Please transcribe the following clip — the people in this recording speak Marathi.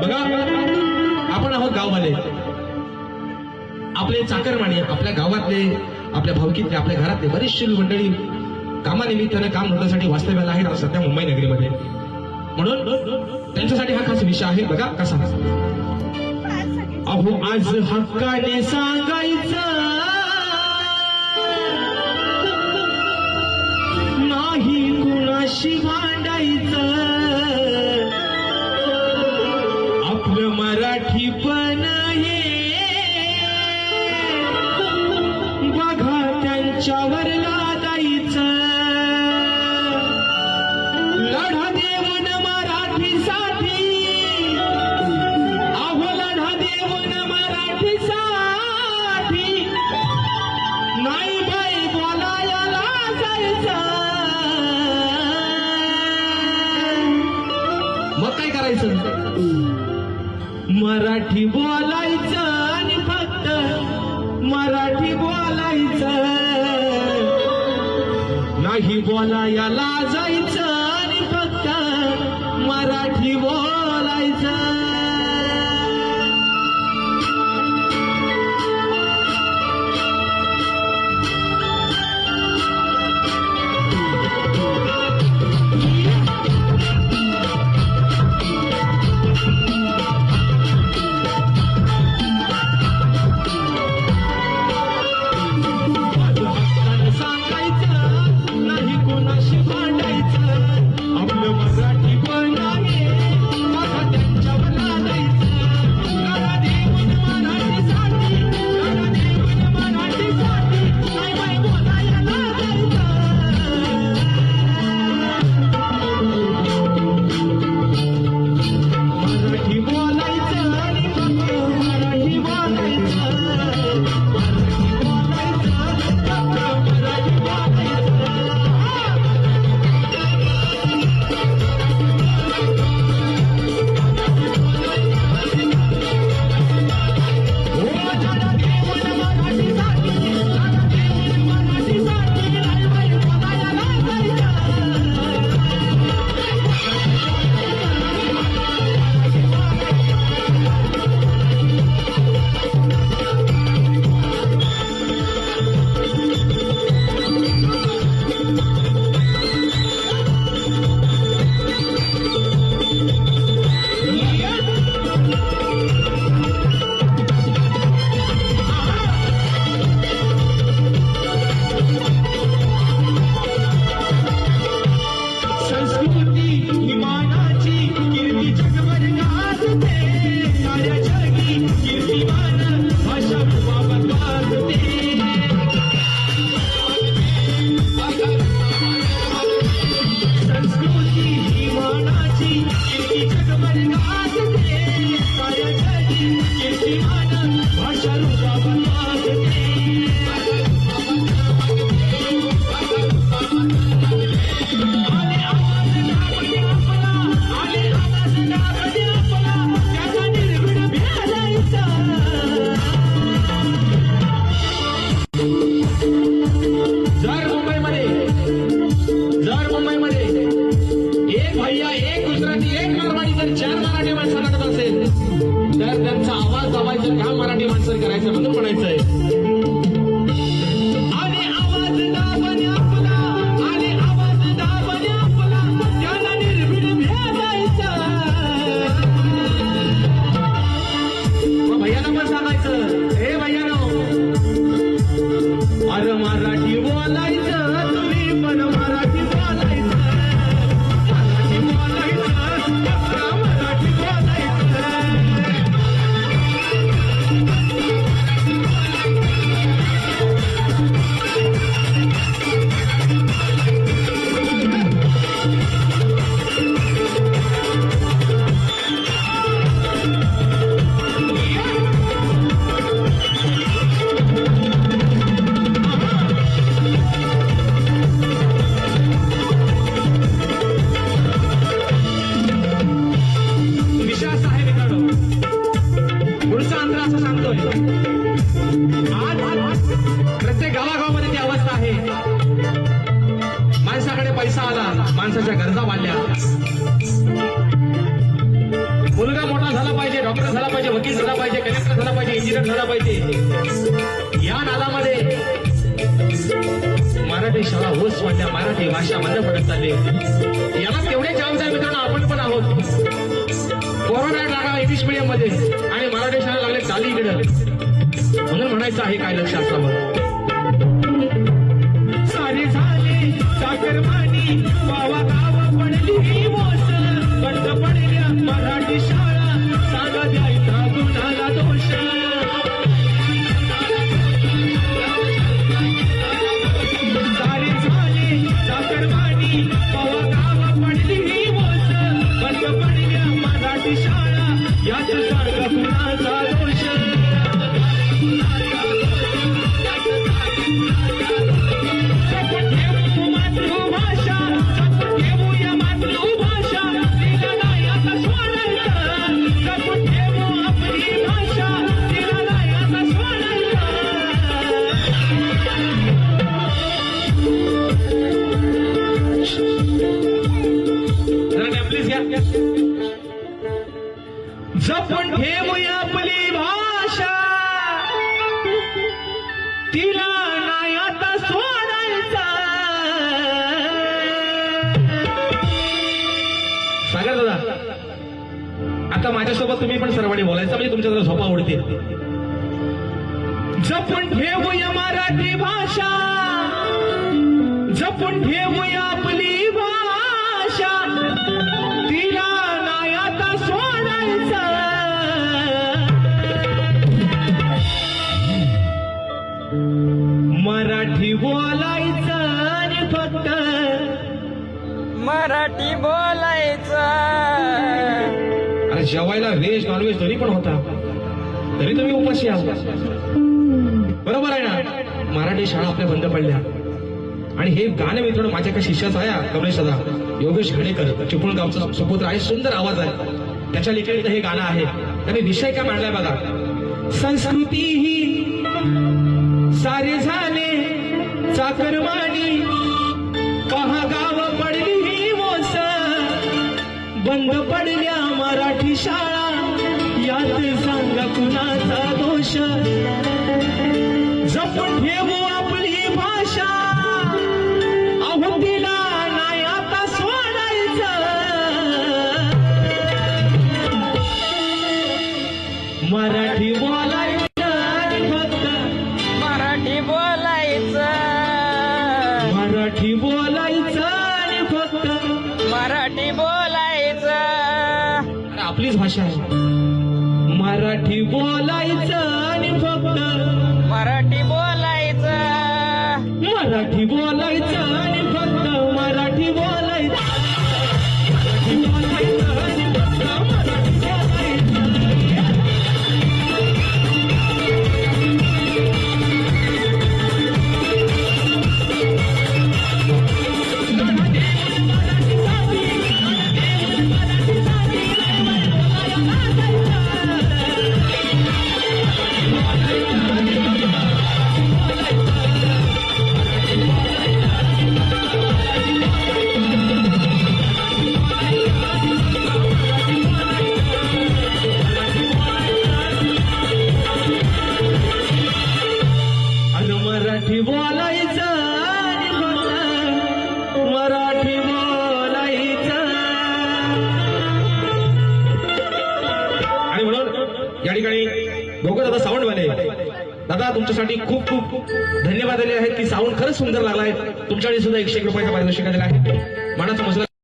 बघा आपण आहोत गावमध्ये. आपले चाकरमाने आपल्या गावातले आपल्या भावकीतले आपल्या घरातले बरेचसे मंडळी कामानिमित्तानं काम नोंदण्यासाठी वास्तव्याला आहेत आज सध्या मुंबई नगरीमध्ये. म्हणून त्यांच्यासाठी हा खास विषय आहे. बघा कसा अहो आज हक्काने सांगायचं नाही कुणाशिवाय त्यांच्यावर लादायचं लढा देऊन मराठीसाठी. अहो लढा देऊन मराठीसाठी. नाही बाई बोलायला जायचं. मग काय करायचं? मराठी बोलायचं. बोलायला जायचं आणि फक्त मराठी बोलायचं. एक गुजराती मारवाडी जर चार मराठी माणसं लागत असेल तर त्यांचा आवाज दाबायचं काम मराठी माणसं करायचं म्हणून म्हणायचं आहे पैसा आला माणसाच्या गरजा वाढल्या. मुलगा मोठा झाला पाहिजे डॉक्टर झाला पाहिजे वकील झाला पाहिजे कलेक्टर झाला पाहिजे इंजिनियर झाला पाहिजे. या नादामध्ये मराठी शाळा होस म्हणल्या मराठी भाषा बंद पडत चालली. याला तेवढे जबाबदार मित्रांनो आपण पण आहोत. कोरोना लागला इंग्लिश मीडियममध्ये. आणि मराठी शाळा लागले चाली इकडं म्हणून म्हणायचं आहे काय लक्षात जपून ठेवूया आपली भाषा. तिला नाही आता सोडायचा. सागर दादा आता माझ्यासोबत तुम्ही पण सर्वांनी बोलायचं म्हणजे तुमच्या जरा झोपा आवडते जपून ठेवूया मराठी भाषा. जपून ठेवूया आपली जेवायला व्हेज नॉनव्हेज तरी पण होता तरी तुम्ही उपाशी आहात. बरोबर आहे ना? मराठी शाळा आपल्या बंद पडल्या. आणि हे गाणं मित्रांनो माझ्या एका शिष्याचा आहे कमलेश दादा. योगेश घाणेकर चिपळगावचा सुपुत्र आहे सुंदर आवाज आहे. त्याच्या लिखित हे गाणं आहे. त्याने विषय काय मांडलाय बघा? संस्कृती ही सारे झाले चाकरमानी. पहा गाव पडली ही मोस बंद पड शाळा यात सांगा कुणाचा दोष. जपून ठेवू आपलीच भाषा आहे. मराठी बोलायचं आणि फक्त मराठी दादा तुमच्यासाठी खूप खूप धन्यवाद दिले आहेत. की साऊंड खरंच सुंदर लागलाय. तुमच्याकडे सुद्धा एकशे एक रुपयाचा पारितोषिक दिला आहे. मनाचा मसला